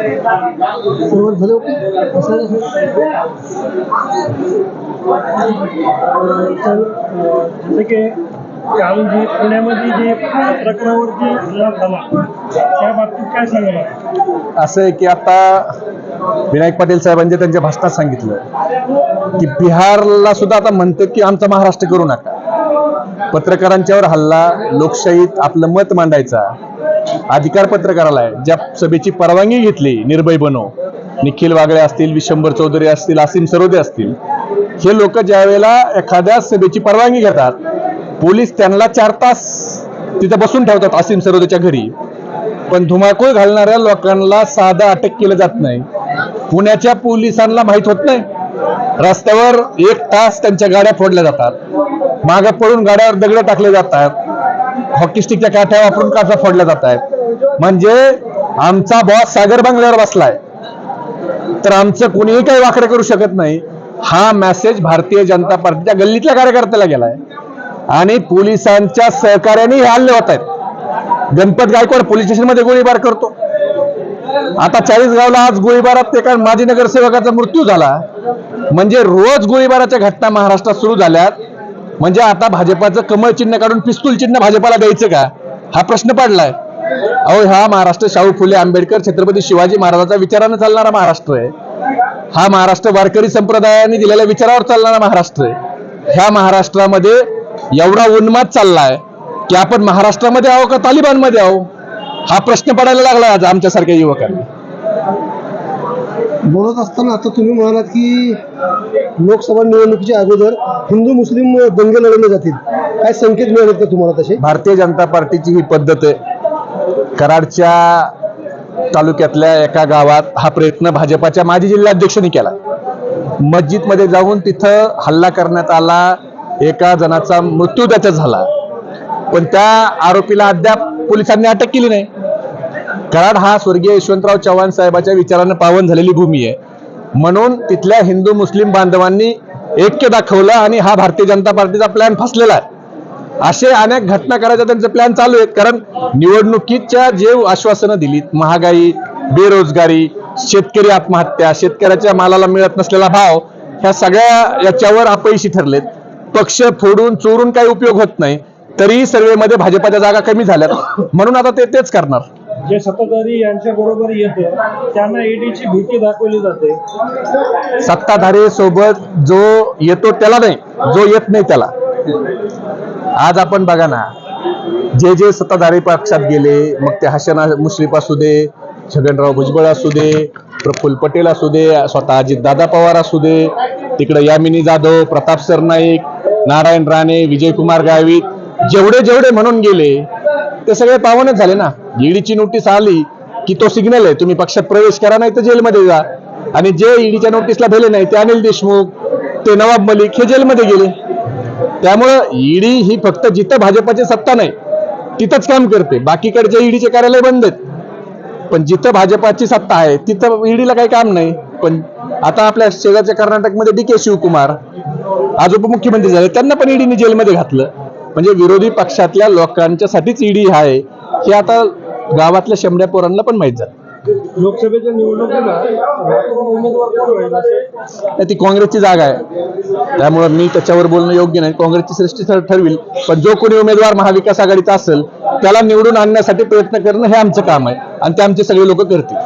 सर्व झालं ओके? असं- जसं की काल जी पुण्यामध्ये जी प्रकरणावरती हल्ला झाला त्या बाबतीत काय सांगणार असं आहे की आता विनायक पाटील साहेबांनी त्यांच्या भाषणात सांगितलं की बिहारला सुद्धा आता म्हणतात की आमचा महाराष्ट्र करू नका पत्रकारांच्यावर हल्ला लोकशाहीत आपलं मत मांडायचा अधिकार पत्रकाराला आहे. ज्या सभेची परवानगी घेतली निर्भय बनो निखिल वागळे असतील विशंभर चौधरी असतील असीम सरोदे असतील हे लोक ज्या वेळेला एखाद्या सभेची परवानगी घेतात पोलीस त्यांना चार तास तिथे बसून ठेवतात असीम सरोदेच्या घरी. पण धुमाकूळ घालणाऱ्या लोकांना साधं अटक केलं जात नाही. पुण्याच्या पोलिसांना माहीत होत नाही. रस्त्यावर एक तास त्यांच्या गाड्या फोडल्या जातात. मागं पडून गाड्यावर दगड टाकले जातात. हॉकी स्टिकच्या काठ्या वापरून काठा फोडल्या जात आहेत म्हणजे आमचा बॉस सागर बंगल्यावर बसलाय. तर आमचं कोणीही काही वाकडे करू शकत नाही. हा मेसेज भारतीय जनता पार्टीच्या गल्लीतल्या कार्यकर्त्याला गेलाय. आणि पोलिसांच्या सहकार्याने हे हल्ले होत आहेत. गणपत गायकवाड पोलीस स्टेशनमध्ये गोळीबार करतो. आता चाळीस गावला आज गोळीबारात एका माजी नगरसेवकाचा मृत्यू झाला. म्हणजे रोज गोळीबाराच्या घटना महाराष्ट्रात सुरू झाल्यात. म्हणजे आता भाजपाचं कमळ चिन्ह काढून पिस्तूल चिन्ह भाजपाला द्यायचं का? हा प्रश्न पडलाय. अहो हा महाराष्ट्र शाहू फुले आंबेडकर छत्रपती शिवाजी महाराजांचा विचारानं चालणारा महाराष्ट्र आहे. हा महाराष्ट्र वारकरी संप्रदायाने दिलेल्या विचारावर चालणारा महाराष्ट्र आहे. ह्या महाराष्ट्रामध्ये एवढा उन्माद चाललाय की आपण महाराष्ट्रामध्ये आहो का तालिबानमध्ये आहो? हा प्रश्न पडायला लागला आज आमच्यासारख्या युवकांनी. बोलत असताना आता तुम्ही म्हणालात की लोकसभा निवडणुकीच्या अगोदर हिंदू मुस्लिम दंगे लढवले जातील. काय संकेत मिळाले का तुम्हाला तसे? भारतीय जनता पार्टीची ही पद्धत आहे. कराडच्या तालुक्यातल्या एका गावात हा प्रयत्न भाजपाच्या माजी जिल्हाध्यक्षांनी केला. मस्जिदमध्ये जाऊन तिथं हल्ला करण्यात आला. एका जणाचा मृत्यू त्याचा झाला. पण त्या आरोपीला अद्याप पोलिसांनी अटक केली नाही. कराड हा स्वर्गीय यशवंतराव चव्हाण साहेबाच्या विचारानं पावन झालेली भूमी आहे. म्हणून तिथल्या हिंदू मुस्लिम बांधवांनी ऐक्य दाखवलं आणि हा भारतीय जनता पार्टीचा प्लॅन फसलेला आहे. असे अनेक घटना करायचा त्यांचे प्लॅन चालू आहेत. कारण निवडणुकीच्या जे आश्वासनं दिलीत महागाई बेरोजगारी शेतकरी आत्महत्या शेतकऱ्याच्या मालाला मिळत नसलेला भाव ह्या सगळ्या याच्यावर अपयशी ठरलेत. पक्ष फोडून चोरून काही उपयोग होत नाही. तरीही सर्वेमध्ये भाजपाच्या जागा कमी झाल्यात. म्हणून आता ते तेच करणार. जे सत्ताधारी यांच्या बरोबर येते त्यांना ईडीची भीती दाखवली जाते. सत्ताधारी सोबत जो येतो त्याला नाही जो येत नाही त्याला. आज आपण बघा ना जे जे सत्ताधारी पक्षात गेले मग ते हसन मुश्रीफ असू दे छगनराव भुजबळ असू दे प्रफुल्ल पटेल असू दे स्वतः अजित दादा पवार असू दे तिकडे यामिनी जाधव प्रताप सरनाईक नारायण राणे विजयकुमार गावित जेवढे जेवढे म्हणून गेले ते सगळे पावनच झाले ना. ईडीची नोटीस आली की तो सिग्नल आहे. तुम्ही पक्षात प्रवेश करा नाही तर जेलमध्ये जा. आणि जे ईडीच्या नोटीसला भेले नाही ते अनिल देशमुख ते नवाब मलिक हे जेलमध्ये गेले. त्यामुळं ईडी ही फक्त जिथं भाजपाची सत्ता नाही तिथंच काम करते. बाकीकडचे ईडीचे कार्यालय बंद आहेत. पण जिथं भाजपाची सत्ता आहे तिथं ईडीला काही काम नाही. पण आता आपल्या शेजारच्या कर्नाटकमध्ये डी के शिवकुमार आज उपमुख्यमंत्री झाले त्यांना पण ईडीने जेलमध्ये घातलं. म्हणजे विरोधी पक्षातल्या लोकांच्यासाठीच ईडी आहे. हे आता गावातल्या शंभऱ्या पोरांना पण माहीत झालं. लोकसभेच्या निवडणुकीला ती काँग्रेसची जागा आहे. त्यामुळे मी त्याच्यावर बोलणं योग्य नाही. काँग्रेसची सृष्टी ठर- ठरविल. पण जो कोणी उमेदवार महाविकास आघाडीचा असेल त्याला निवडून आणण्यासाठी प्रयत्न करणं हे आमचं काम आहे. आणि ते आमचे सगळे लोक करतील.